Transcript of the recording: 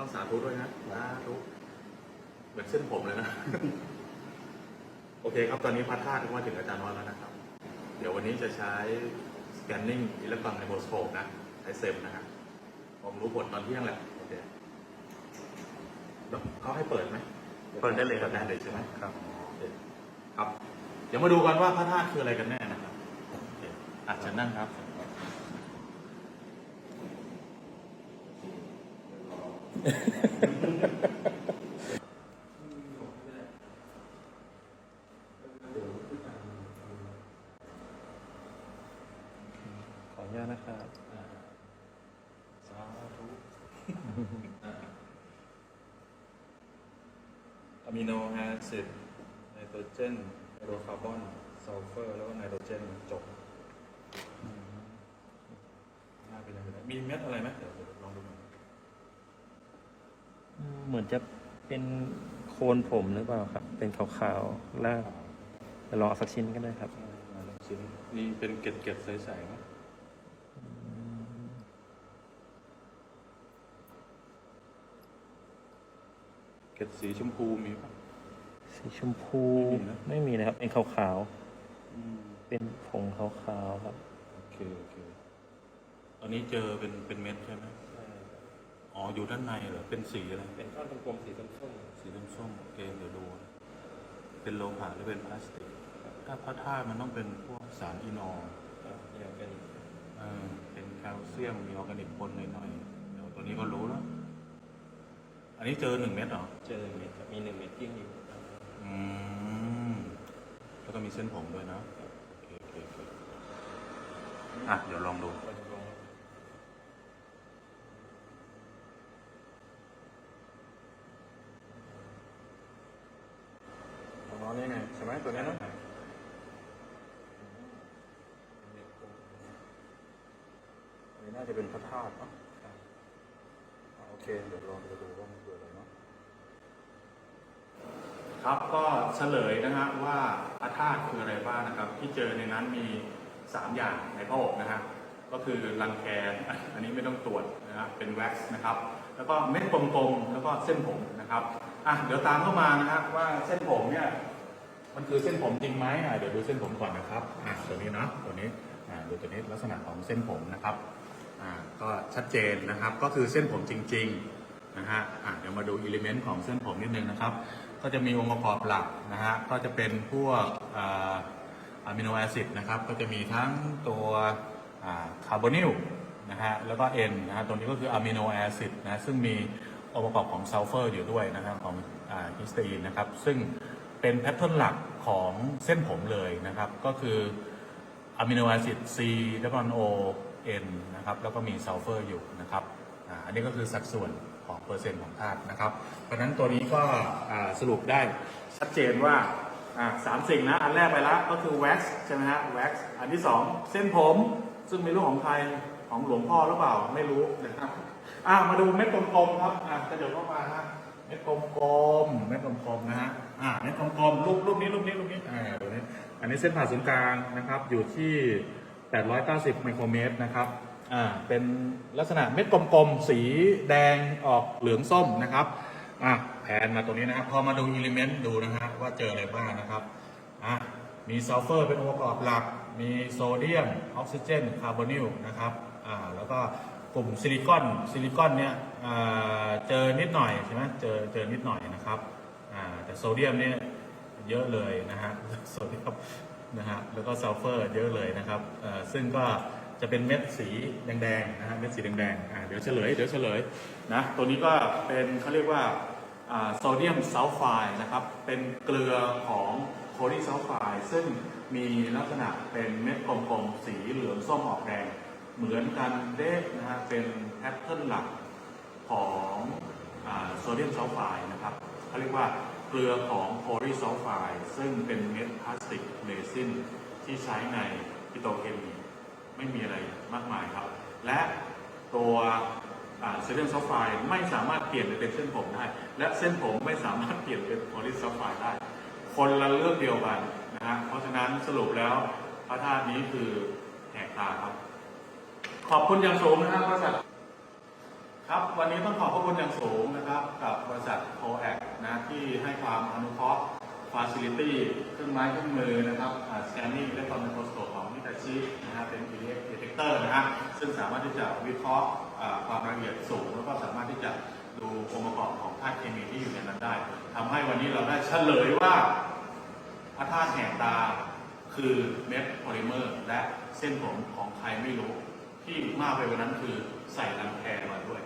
ต้องต้องสาธุด้วยนะสาธุเหมือนเส้นผมเลยนะ โอเคครับ ตอนนี้พระธาตุมาถึงอาจารย์น้อยแล้วนะครับ เดี๋ยววันนี้จะใช้ scanning electron microscope นะ ใช้เซมนะฮะผมรู้ผลตอนเที่ยงแหละโอเคเขาให้เปิดไหมเปิดได้เลยครับได้เลยใช่ไหมครับโอเคครับ เดี๋ยวมาดูกันว่าพระธาตุคืออะไรกันแน่นะครับโอเคอาจจะนั่งครับ ขออนุญาตนะครับสาธุอะมิโนแอซิดไนโตรเจนไฮโดรคาร์บอนซัลเฟอร์ แล้วก็ไนโตรเจนจบน่าเป็นยังไงมีเม็ดอะไรไหมเดี๋ยว เดี๋ยวลองดูหน่อยเหมือนจะเป็นโคนผมหรือเปล่าครับ เป็นขาวๆล่างเดี๋ยวลองเอาสักชิ้นก็ได้ครับมาลองชิมนี่เป็นเกล็ดเกล็ดๆใสๆไหมเกล็ดสีชมพูมีปะ สีชมพูไม่มีนะไม่มีนะครับ เป็นขาวอืมๆเป็นผงขาวๆครับ โอเคโอเค ตอนนี้เจอเป็นเป็นเม็ดใช่ไหม อ๋อ อยู่ด้านในเหรอ เป็นสีอะไร เป็นก้อนกลมๆสีส้มสีส้มๆโอเคเดี๋ยวดูนะเป็นโลหะหรือเป็นพลาสติก ถ้าพระธาตุมันต้องเป็นพวกสารอินอร์ๆครับอย่างเป็นเออเป็นแคลเซียม มีออร์แกนิกปนหน่อยๆ เดี๋ยวตัวนี้ก็รู้แล้ว อันนี้เจอหนึ่งเม็ดเหรอ เจอเม็ดครับมีหนึ่งเม็ดกิ้งอยู่ครับอืม แล้วก็มีเส้นผมด้วยนะ โอเคโอเคโอเคอะ เดี๋ยวลองดู ก็จะลองของ น้องนี่ไงใช่ไหมตัวนี้นะอันนี้น่าจะเป็นพระธาตุเนาะอ่าโอเค เดี๋ยวลองดูดูว่ามันคืออะไรเนาะครับก็เฉลยนะฮะว่าพระธาตุคืออะไรบ้างนะครับ ที่เจอในนั้นมี 3 อย่างในพระอบนะฮะก็คือรังแคอันนี้ไม่ต้องตรวจนะฮะเป็นแว็กซ์นะครับ แล้วก็เม็ดกลมๆแล้วก็เส้นผมนะครับอะเดี๋ยวตามเข้ามานะฮะว่าเส้นผมเนี่ย มันคือเส้นผมจริงไหมอะเดี๋ยวดูเส้นผมก่อนนะครับอะตัวนี้เนาะตัวนี้อะดูตัวนี้ลักษณะของเส้นผมนะครับอ่าก็ชัดเจนนะครับ ก็คือเส้นผมจริง ๆนะฮะอะเดี๋ยวมาดูอิเลเมนต์ของเส้นผมนิดนึงนะครับ ก็จะมีองค์ประกอบหลักนะฮะก็จะเป็นพวกอะมิโนแอซิดนะครับ ก็จะมีทั้งตัวคาร์บอนิลนะฮะแล้วก็ N นะฮะตัวนี้ก็คืออะมิโนแอซิดนะซึ่งมีองค์ประกอบของซัลเฟอร์อยู่ด้วยนะครับของฮิสเตอีนนะครับ ซึ่ง เป็นแพทเทิร์นหลักของเส้นผมเลยนะครับ ก็คืออะมิโนแอซิด C แล้วก็ O N นะครับ แล้วก็มีซัลเฟอร์อยู่นะครับอันนี้ก็คือสัดส่วนของเปอร์เซ็นต์ของธาตุนะครับ เพราะนั้นตัวนี้ก็สรุปได้ชัดเจนว่าสามสิ่งนะ อันแรกไปแล้วก็คือแว็กซ์ใช่ไหมฮะแว็กซ์อันที่สองเส้นผม ซึ่งไม่รู้ของใครของหลวงพ่อหรือเปล่าไม่รู้นะครับมาดูเม็ดกลมๆครับกระเดี๋ยวเข้ามาฮะ เม็ดกลมๆเม็ดกลมๆนะฮะอ่าเม็ดกลมๆรูปรูปนี้รูปนี้รูปนี้อ่าตัวนี้อันนี้เส้นผ่าศูนย์กลางนะครับอยู่ที่ 890 ไมโครเมตรนะครับอ่าเป็นลักษณะเม็ดกลมๆสีแดงออกเหลืองส้มนะครับอะแผนมาตรงนี้นะครับพอมาดูอิเลเมนต์ดูนะฮะว่าเจออะไรบ้างนะครับอะมีซัลเฟอร์เป็นองค์ประกอบหลัก มีโซเดียมออกซิเจนคาร์บอนิลนะครับอ่าแล้วก็ กลุ่มซิลิคอนซิลิคอนเนี่ยเจอนิดหน่อยใช่ไหมเจอเจอนิดหน่อยนะครับแต่โซเดียมเนี่ยเยอะเลยนะฮะโซเดียมนะฮะแล้วก็ซัลเฟอร์เยอะเลยนะครับซึ่งก็จะเป็นเม็ดสีแดงๆนะฮะเม็ดสีแดงๆเดี๋ยวเฉลยเดี๋ยวเฉลยนะตัวนี้ก็เป็นเขาเรียกว่าโซเดียมซัลไฟด์นะครับเป็นเกลือของโคลีซัลไฟด์ซึ่งมีลักษณะเป็นเม็ดกลมๆสีเหลืองส้มออกแดง เหมือนกันเด้นะฮะเป็นแพทเทิร์นหลักของโซเดียมซัลไฟด์นะครับเขาเรียกว่าเกลือของโพลีซัลไฟด์ซึ่งเป็นเม็ดพลาสติกเรซินที่ใช้ในปิโตรเคมีไม่มีอะไรมากมายครับ และตัวโซเดียมซัลไฟด์ไม่สามารถเปลี่ยนไปเป็นเส้นผมได้ และเส้นผมไม่สามารถเปลี่ยนเป็นโพลีซัลไฟด์ได้ คนละเรื่องเดียวกันนะฮะเพราะฉะนั้นสรุปแล้วพระธาตุนี้คือแหกตาครับ ขอบคุณอย่างสูงนะครับบริษัทครับวันนี้ต้องขอบพระคุณอย่างสูงนะครับ กับบริษัทโคแอคนะที่ให้ความอนุเคราะห์ฟาซิลิตี้เครื่องไม้เครื่องมือนะครับสแกนนิ่งและคอมพิวเตอร์โสของมิตาชินะฮะเป็น PDF detector นะฮะซึ่งสามารถที่จะวิเคราะห์ความละเอียดสูง แล้วก็สามารถที่จะดูองค์ประกอบของธาตุเคมีที่อยู่ในนั้นได้ทำให้วันนี้เราได้เฉลยว่าพระธาตุแห่งตาคือเม็ดโพลิเมอร์ และเส้นผมของใครไม่รู้ ที่มากไปกว่านั้นคือใส่รังแคมาด้วย